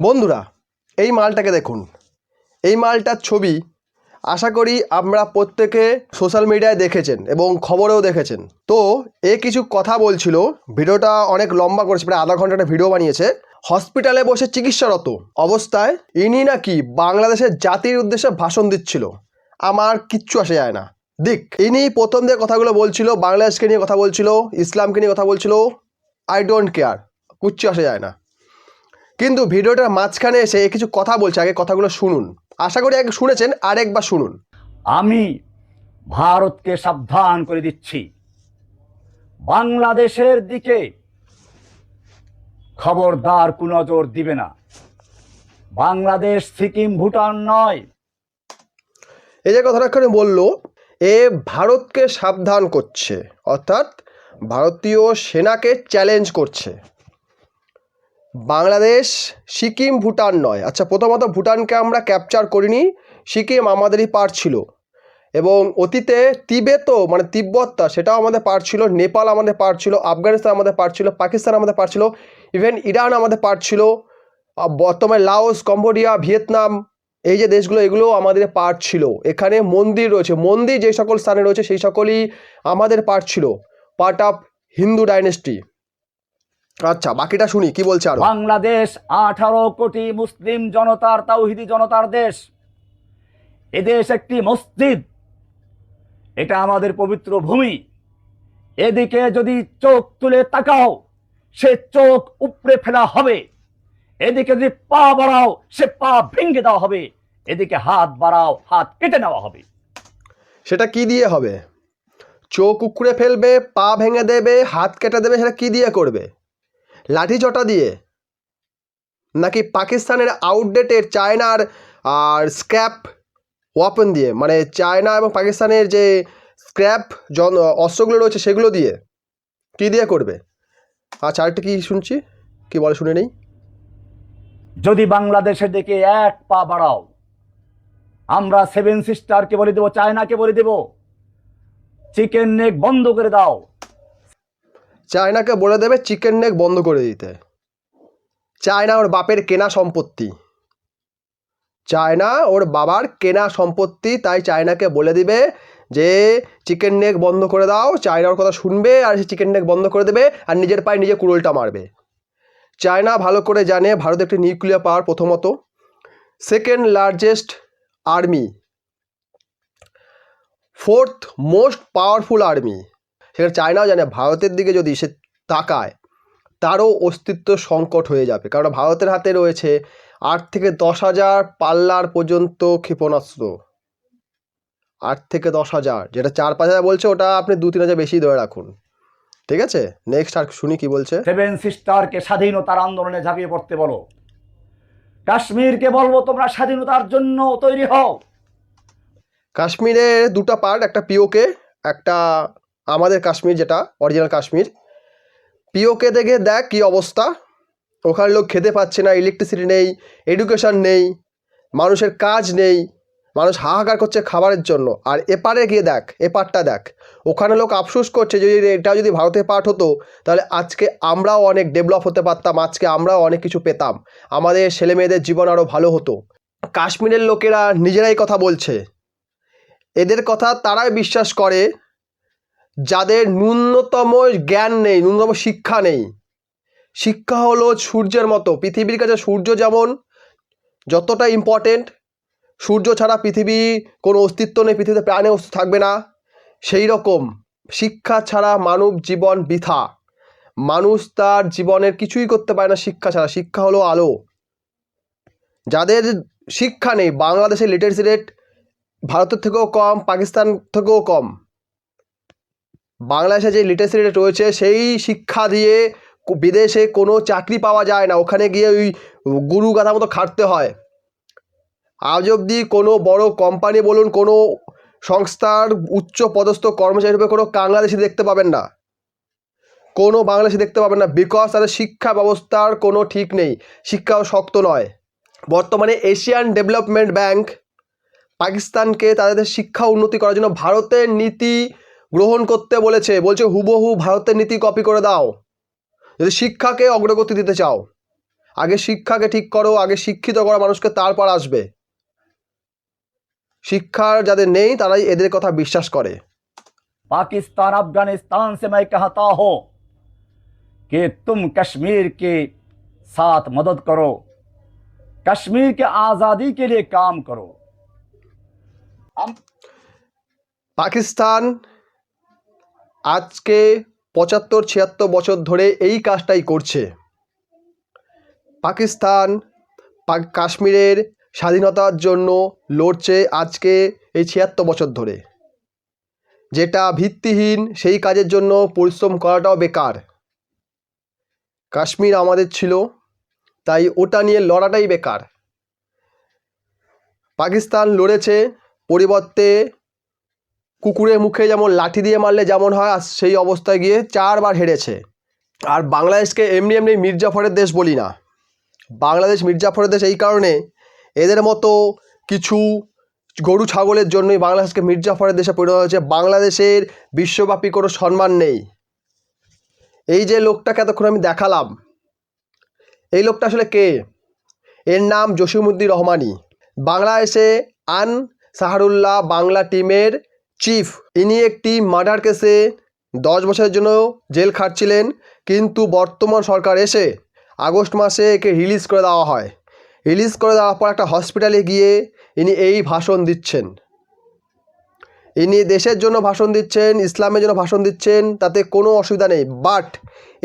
বন্ধুরা, এই মালটাকে দেখুন। এই মালটার ছবি আশা করি আমরা প্রত্যেকে সোশ্যাল মিডিয়ায় দেখেছেন এবং খবরেও দেখেছেন। তো এ কিছু কথা বলছিল, ভিডিওটা অনেক লম্বা করেছে, প্রায় আধা ঘণ্টা ভিডিও বানিয়েছে। হসপিটালে বসে চিকিৎসারত অবস্থায় ইনি নাকি বাংলাদেশের জাতির উদ্দেশ্যে ভাষণ দিচ্ছিল। আমার কিচ্ছু আসে যায় না। দিক, ইনি প্রথম দিয়ে কথাগুলো বলছিল, বাংলাদেশকে নিয়ে কথা বলছিল, ইসলামকে নিয়ে কথা বলছিল আই ডোন্ট কেয়ার কিচ্ছু আসে যায় না। কিন্তু ভিডিওটার মাঝখানে এসে কিছু কথা বলছে আগে কথাগুলো শুনুন। আশা করি আগে শুনেছেন আরেকবার শুনুন। আমি ভারতকে সাবধান করে দিচ্ছি। বাংলাদেশের দিকে খবরদার কুনজর দিবে না। বাংলাদেশ সিকিম ভুটান নয়। এই যে কথাটা বলল এ ভারতকে সাবধান করছে অর্থাৎ ভারতীয় সেনাকে চ্যালেঞ্জ করছে। বাংলাদেশ, সিকিম, ভুটান নয়। আচ্ছা প্রথমত ভুটানকে আমরা ক্যাপচার করিনি। সিকিম আমাদেরই পার ছিল। এবং অতীতে তিবেতও মানে তিব্বতটা, সেটাও আমাদের পার ছিল। নেপাল আমাদের পার্ট ছিল। আফগানিস্তান আমাদের পার্ট ছিল। পাকিস্তান আমাদের পার্ট ছিল। ইভেন ইরান আমাদের পার্ট ছিল। বর্তমানে লাওস, কম্বোডিয়া, ভিয়েতনাম, এই যে দেশগুলো এগুলো আমাদের পার্ট ছিল। এখানে মন্দির রয়েছে। মন্দির যে সকল স্থানে রয়েছে, সেই সকলই আমাদের পার্ট ছিল। পার্ট অফ হিন্দু ডাইনেস্টি আচ্ছা বাকিটা শুনি কি বলছে আরও? বাংলাদেশ আঠারো কোটি মুসলিম জনতার তাওহিদি জনতার দেশ। এদেশ একটি মসজিদ। এটা আমাদের পবিত্র ভূমি। এদিকে যদি চোখ তুলে তাকাও সে চোখ উপড়ে ফেলা হবে। এদিকে যদি পা বাড়াও সে পা ভেঙে দেওয়া হবে। এদিকে হাত বাড়াও হাত কেটে নেওয়া হবে। সেটা কি দিয়ে হবে? চোখ উকড়ে ফেলবে পা ভেঙে দেবে হাত কেটে দেবে সেটা কি দিয়ে করবে? লাঠি চটা দিয়ে? নাকি পাকিস্তানের আউটডেটের চায়নার, আর স্ক্র্যাপ ওয়াপন দিয়ে? মানে চায়না এবং পাকিস্তানের যে স্ক্র্যাপ জন, অস্ত্রগুলো রয়েছে সেগুলো দিয়ে? কি দিয়ে করবে? আচ্ছা আরেকটা কি শুনছি? কি বলে শুনে নেই? যদি বাংলাদেশের দিকে এক পা বাড়াও, আমরা সেভেন সিস্টারকে বলে দেবো, চায়নাকে বলে দেব চিকেন নেক বন্ধ করে দাও। চায়নাকে বলে দেবে চিকেন নেক বন্ধ করে দিতে। চায়না ওর বাপের কেনা সম্পত্তি। চায়না ওর বাবার কেনা সম্পত্তি, তাই চায়নাকে বলে দিবে যে, চিকেন নেক বন্ধ করে দাও। চায়না ওর কথা শুনবে আর সে চিকেন নেক বন্ধ করে দেবে আর নিজের পায়ে নিজে কুড়োলটা মারবে। চায়না ভালো করে জানে ভারত একটি নিউক্লিয়ার পাওয়ার প্রথমত। Second largest army. Fourth most powerful army. সেখানে চায়নাও জানে ভারতের দিকে যদি সে তাকায় তারও অস্তিত্ব সংকট হয়ে যাবে। কারণ ভারতের হাতে রয়েছে আট থেকে দশ হাজার পাল্লার পর্যন্ত ক্ষেপণাস্ত্র। আট থেকে দশ হাজার যেটা চার পাঁচ হাজার বলছে ওটা আপনি দু তিন হাজার বেশি ধরে রাখুন। ঠিক আছে? নেক্সট আর শুনি কি বলছে? সেভেন সিস্টারকে স্বাধীনতার আন্দোলনে ঝাঁপিয়ে পড়তে বলো। কাশ্মীরকে বলব তোমরা স্বাধীনতার জন্য তৈরি হও। কাশ্মীরের দুটো পার্ট একটা পিওকে একটা আমাদের কাশ্মীর যেটা অরিজিনাল কাশ্মীর। পিওকে দেখে দেখ কী অবস্থা। ওখানে লোক খেতে পাচ্ছে না ইলেকট্রিসিটি নেই এডুকেশন নেই, মানুষের কাজ নেই, মানুষ হাহাকার করছে খাবারের জন্য। আর এপারে গিয়ে দেখ, এপারটা দেখ, ওখানে লোক আফসোস করছে যদি এটা যদি ভারতে পার্ট হতো, তাহলে আজকে আমরাও অনেক ডেভেলপ হতে পারতাম, আজকে আমরাও অনেক কিছু পেতাম। আমাদের ছেলে মেয়েদের জীবন আরও ভালো হতো। কাশ্মীরের লোকেরা নিজেরাই কথা বলছে। এদের কথা তারাই বিশ্বাস করে। যাদের ন্যূনতম জ্ঞান নেই, ন্যূনতম শিক্ষা নেই। শিক্ষা হলো সূর্যের মতো। পৃথিবীর কাছে সূর্য যেমন যতটা ইম্পর্টেন্ট সূর্য ছাড়া পৃথিবী কোনো অস্তিত্ব নেই, পৃথিবীতে প্রাণে অস্তিত্ব থাকবে না। সেই রকম শিক্ষা ছাড়া মানব জীবন বৃথা। মানুষ তার জীবনের কিছুই করতে পারে না শিক্ষা ছাড়া। শিক্ষা হলো আলো। যাদের শিক্ষা নেই, বাংলাদেশের লিটারেসি রেট ভারতের থেকেও কম, পাকিস্তান থেকেও কম। বাংলাদেশে যে লিটারেসি রেট রয়েছে, সেই শিক্ষা দিয়ে বিদেশে কোনো চাকরি পাওয়া যায় না। ওখানে গিয়ে ওই গুরু গাথা মতো খাটতে হয়। আজ অবধি কোনো বড় কোম্পানি বলুন, কোনো সংস্থার উচ্চ পদস্থ কর্মচারী রূপে কোনো বাংলাদেশি দেখতে পাবেন না। কোনো বাংলাদেশি দেখতে পাবেন না বিকজ তাদের শিক্ষা ব্যবস্থার কোনো ঠিক নেই। শিক্ষাও শক্ত নয়। বর্তমানে এশিয়ান ডেভেলপমেন্ট ব্যাংক পাকিস্তানকে তাদের শিক্ষা উন্নতি করার জন্য ভারতের নীতি গ্রহণ করতে বলেছে বলছে হুবহু ভারতের নীতি কপি করে দাও যদি শিক্ষাকে অগ্রগতি দিতে চাও আগে শিক্ষাকে ঠিক করো আগে শিক্ষিত করো মানুষকে তারপর আসবে শিক্ষার যাদের নেই তারাই এদের কথা বিশ্বাস করে पाकिस्तान अफगानिस्तान से मैं कहता हूं कि तुम कश्मीर के साथ मदद करो कश्मीर के आज़ादी के लिए काम करो পাকিস্তান আজকে পঁচাত্তর, ছিয়াত্তর বছর ধরে এই কাজটাই করছে। পাকিস্তান কাশ্মীরের স্বাধীনতার জন্য লড়ছে আজকে এই ছিয়াত্তর বছর ধরে। যেটা ভিত্তিহীন, সেই কাজের জন্য পরিশ্রম করাটাও বেকার। কাশ্মীর আমাদের ছিল, তাই ওটা নিয়ে লড়াটাই বেকার। পাকিস্তান লড়েছে, পরিবর্তে কুকুরের মুখে যেমন লাঠি দিয়ে মারলে যেমন হয়, আর সেই অবস্থায় গিয়ে চারবার হেরেছে। আর বাংলাদেশকে এমনি এমনি মির্জাফরের দেশ বলি না। বাংলাদেশ, মির্জাফরের দেশ এই কারণে এদের মতো কিছু গরু ছাগলের জন্যই বাংলাদেশকে মির্জাফরের দেশে পরিণত হয়েছে। বাংলাদেশের বিশ্বব্যাপী কোনো সম্মান নেই। এই যে লোকটাকে এতক্ষণ আমি দেখালাম, এই লোকটা আসলে কে? এর নাম জসিমুদ্দিন রহমানি। বাংলাদেশে আন সাহারুল্লাহ বাংলা টিমের চিফ, ইনি একটি মার্ডার কেসে দশ বছরের জন্য জেল খাটছিলেন, কিন্তু বর্তমান সরকার এসে আগস্ট মাসে একে রিলিজ করে দেওয়া হয়। রিলিজ করে দেওয়ার পর একটা হসপিটালে গিয়ে ইনি এই ভাষণ দিচ্ছেন। ইনি দেশের জন্য ভাষণ দিচ্ছেন, ইসলামের জন্য ভাষণ দিচ্ছেন, তাতে কোনো অসুবিধা নেই। বাট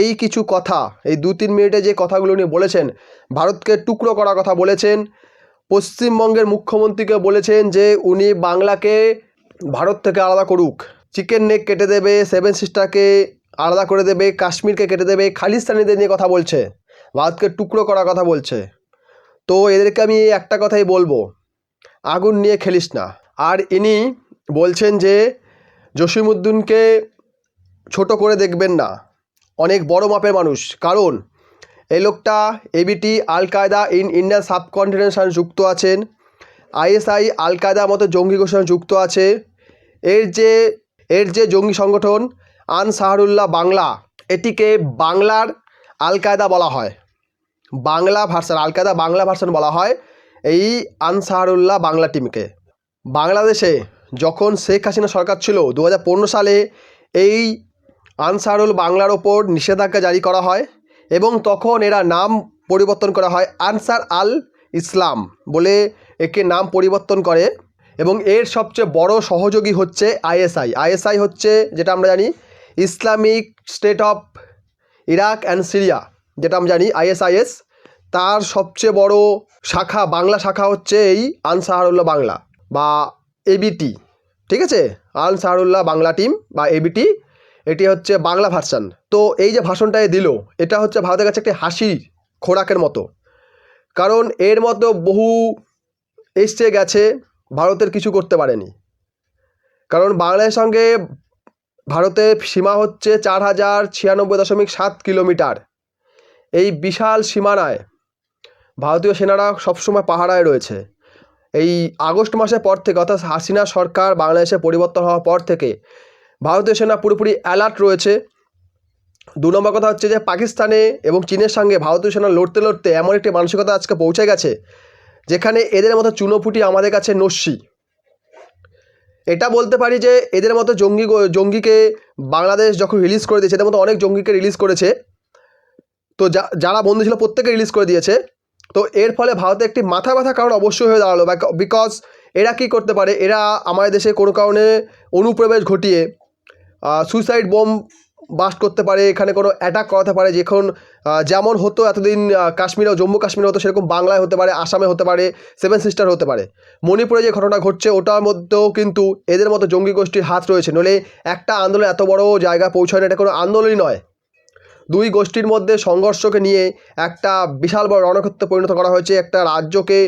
এই কিছু কথা, এই দু তিন মিনিটে যে কথাগুলো উনি বলেছেন, ভারতকে টুকরো করার কথা বলেছেন, পশ্চিমবঙ্গের মুখ্যমন্ত্রীকে বলেছেন যে উনি বাংলাকে ভারত থেকে আলাদা করুক। চিকেন নেক কেটে দেবে, সেভেন সিস্টারকে আলাদা করে দেবে, কাশ্মীরকে কেটে দেবে, খালিস্তানিদের নিয়ে কথা বলছে, ভারতকে টুকরো করার কথা বলছে। তো এদেরকে আমি একটা কথাই বলব, আগুন নিয়ে খেলিস না। আর ইনি বলছেন যে জসিমুদ্দিনকে ছোট করে দেখবেন না, অনেক বড় মাপের মানুষ। কারণ, এই লোকটা এবিটি আল কায়দা ইন ইন্ডিয়ান সাবকন্টিনেন্ট যুক্ত আছেন। আইএসআই আল কায়দার মতো জঙ্গি ঘোষণা যুক্ত আছে। এর যে এর যে জঙ্গি সংগঠন, আনসাহারুল্লাহ বাংলা, এটিকে বাংলার আল কায়দা বলা হয়। বাংলা ভার্সন আল কায়দা বাংলা ভার্সন বলা হয় এই আনসাহারুল্লাহ বাংলা টিমকে। বাংলাদেশে যখন শেখ হাসিনা সরকার ছিল দু হাজার পনেরো সালে এই আনসারুল বাংলার ওপর নিষেধাজ্ঞা জারি করা হয় এবং তখন এরা নাম পরিবর্তন করা হয় আনসার আল ইসলাম বলে একে নাম পরিবর্তন করে এবং এর সবচেয়ে বড় সহযোগী হচ্ছে আইএসআই। আইএসআই হচ্ছে, যেটা আমরা জানি, Islamic State of Iraq and Syria, যেটা আমরা জানি আইএসআইএস। তার সবচেয়ে বড় শাখা, বাংলা শাখা হচ্ছে এই আনসাহারুল্লাহ বাংলা বা এবিটি ঠিক আছে? আনসাহারুল্লাহ বাংলা টিম বা এবিটি এটি হচ্ছে বাংলা ভার্সান। তো এই যে ভাষণটা এ দিল, এটা হচ্ছে ভারতের কাছে একটি হাসি খোরাকের মতো। কারণ এর মতো বহু এসছে গেছে, ভারতের কিছু করতে পারেনি। কারণ বাংলাদেশের সঙ্গে ভারতের সীমা হচ্ছে চার হাজার ছিয়ানব্বই দশমিক সাত কিলোমিটার। এই বিশাল সীমানায় ভারতীয় সেনারা সবসময় পাহারায় রয়েছে। এই আগস্ট মাসের পর থেকে অর্থাৎ হাসিনা সরকার বাংলাদেশে পরিবর্তন হওয়ার পর থেকে ভারতীয় সেনা পুরোপুরি অ্যালার্ট রয়েছে। দু নম্বর কথা হচ্ছে যে পাকিস্তানে এবং চীনের সঙ্গে ভারতীয় সেনা লড়তে লড়তে এমন একটি মানসিকতা আজকে পৌঁছে গেছে, যেখানে এদের মতো চুনোপুটি আমাদের কাছে নস্যি। এটা বলতে পারি যে এদের মতো জঙ্গি জঙ্গিকে বাংলাদেশ যখন রিলিজ করে দিয়েছে, এদের মতো অনেক জঙ্গিকে রিলিজ করেছে, তো যা- যারা বন্ধু ছিল প্রত্যেকে রিলিজ করে দিয়েছে, তো এর ফলে ভারতে একটি মাথা ব্যথা কারণ অবশ্যই হয়ে দাঁড়াল বিকজ এরা কি করতে পারে, এরা আমাদের দেশে কোনো কারণে অনুপ্রবেশ ঘটিয়ে সুইসাইড বোম বাস্ট করতে পারে, এখানে কোনো অ্যাটাক করাতে পারে, যখন যেমন হতো এতদিন কাশ্মীরে জম্মু কাশ্মীরে হতো, সেরকম বাংলায় হতে পারে, আসামে হতে পারে সেভেন সিস্টার হতে পারে। মণিপুরে যে ঘটনা ঘটছে, ওটার মধ্যেও কিন্তু এদের মতো জঙ্গি গোষ্ঠীর হাত রয়েছে। নলে একটা আন্দোলন এত বড় জায়গা পৌঁছায় না, এটা কোনো আন্দোলনই নয়। দুই গোষ্ঠীর মধ্যে সংঘর্ষকে নিয়ে একটা বিশাল বড় রণক্ষেত্রে পরিণত করা হয়েছে, একটা রাজ্যকে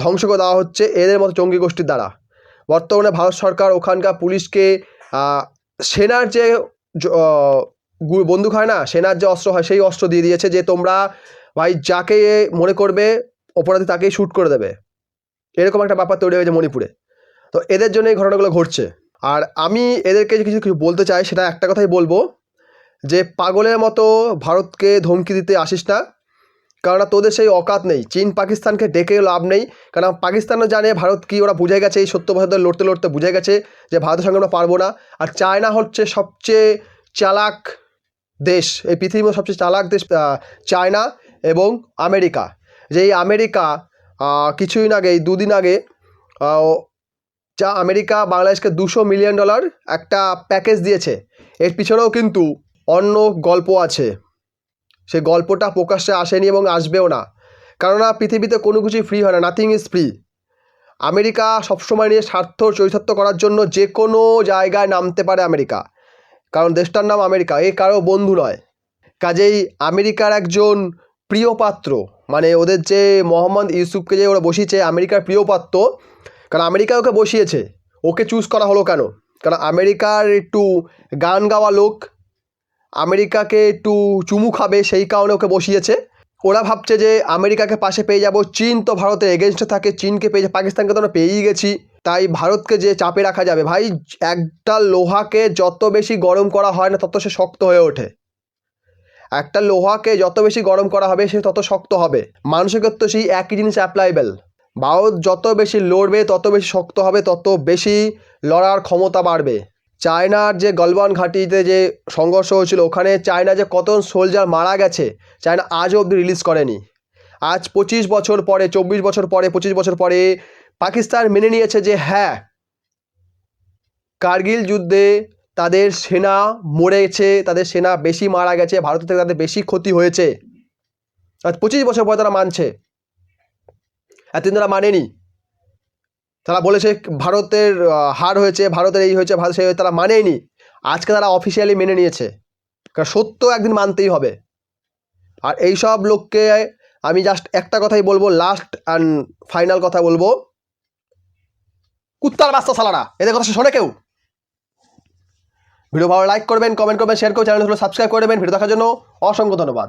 ধ্বংস করে দেওয়া হচ্ছে এদের মতো জঙ্গি গোষ্ঠীর দ্বারা। বর্তমানে ভারত সরকার ওখানকার পুলিশকে সেনার যে বন্দুক হয় না? সেনার যে অস্ত্র হয়, সেই অস্ত্র দিয়ে দিয়েছে যে তোমরা, ভাই, যাকে মনে করবে, অপরাধী তাকেই শ্যুট করে দেবে। এরকম একটা ব্যাপার তৈরি হয়েছে মণিপুরে। তো এদের জন্য এই ঘটনাগুলো ঘটছে। আর আমি এদেরকে কিছু কিছু বলতে চাই, সেটা একটা কথাই বলব যে, পাগলের মতো ভারতকে ধমকি দিতে আসিস না। কেননা তোদের সেই অকাত নেই। চীন পাকিস্তানকে ডেকে লাভ নেই। কারণ পাকিস্তানও জানে ভারত কি ওরা বুঝে গেছে, এই সত্য ধরে লড়তে লড়তে বুঝে গেছে যে ভারতের সঙ্গে আমরা পারব না। আর চায়না হচ্ছে সবচেয়ে চালাক দেশ। এই পৃথিবীর সবচেয়ে চালাক দেশ চায়না এবং আমেরিকা। যে এই আমেরিকা কিছুদিন আগে দুদিন আগে যা আমেরিকা বাংলাদেশকে দুশো মিলিয়ন ডলার একটা প্যাকেজ দিয়েছে। এর পিছনেও কিন্তু অন্য গল্প আছে। সেই গল্পটা প্রকাশ্যে আসেনি এবং আসবেও না। কেননা পৃথিবীতে কোনো কিছুই ফ্রি হয় না নাথিং ইজ ফ্রি আমেরিকা সবসময় নিয়ে স্বার্থ চরিতার্থ করার জন্য যে কোনো জায়গায় নামতে পারে আমেরিকা। কারণ দেশটার নাম আমেরিকা, এ কারও বন্ধু নয়। কাজেই আমেরিকার একজন প্রিয় পাত্র মানে ওদের যে মোহাম্মদ ইউসুফকে যে ওরা বসিয়েছে, আমেরিকার প্রিয় পাত্র, কারণ আমেরিকা ওকে বসিয়েছে। ওকে চুজ করা হলো কেন? কারণ আমেরিকার একটু গান গাওয়া লোক আমেরিকাকে একটু চুমু খাবে, সেই কারণে ওকে বসিয়েছে। ওরা ভাবছে যে আমেরিকাকে পাশে পেয়ে যাব। চীন তো ভারতের এগেনস্টে থাকে, চীনকে পেয়ে পাকিস্তানকে তো আমরা পেয়েই গেছি। তাই ভারতকে যে চাপে রাখা যাবে, ভাই, একটা লোহাকে যত বেশি গরম করা হয় না, তত সে শক্ত হয়ে ওঠে। একটা লোহাকে যত বেশি গরম করা হবে, সে তত শক্ত হবে। মানুষের ক্ষেত্রে সেই একই জিনিস অ্যাপ্লাইবেল ভারত যত বেশি লড়বে, তত বেশি শক্ত হবে, তত বেশি লড়ার ক্ষমতা বাড়বে। চায়নার যে গলওয়ান ঘাঁটিতে যে সংঘর্ষ হয়েছিল, ওখানে চায়না যে কত সোলজার মারা গেছে, চায়না আজও অবধি রিলিজ করেনি। আজ পঁচিশ বছর পরে, চব্বিশ বছর পরে, পঁচিশ বছর পরে পাকিস্তান মেনে নিয়েছে যে হ্যাঁ কার্গিল যুদ্ধে তাদের সেনা মরেছে, তাদের সেনা বেশি মারা গেছে, ভারত থেকে তাদের বেশি ক্ষতি হয়েছে। আজ পঁচিশ বছর পরে তারা মানছে। এতদিন তারা মানেনি। তারা বলেছে ভারতের হার হয়েছে, ভারতের এই হয়েছে, ভারত সেই তারা মানেনি। আজকে তারা অফিসিয়ালি মেনে নিয়েছে। কারণ সত্য একদিন মানতেই হবে। আর এই সব লোককে আমি জাস্ট একটা কথাই বলব লাস্ট অ্যান্ড ফাইনাল কথা বলব। কুত্তার বাস্তা সালারা, এদের কথা শোনে কেউ? ভিডিও ভালো লাইক করবেন কমেন্ট করবেন শেয়ার করে চ্যানেলগুলো সাবস্ক্রাইব করে দেবেন। ভিডিও দেখার জন্য অসংখ্য ধন্যবাদ।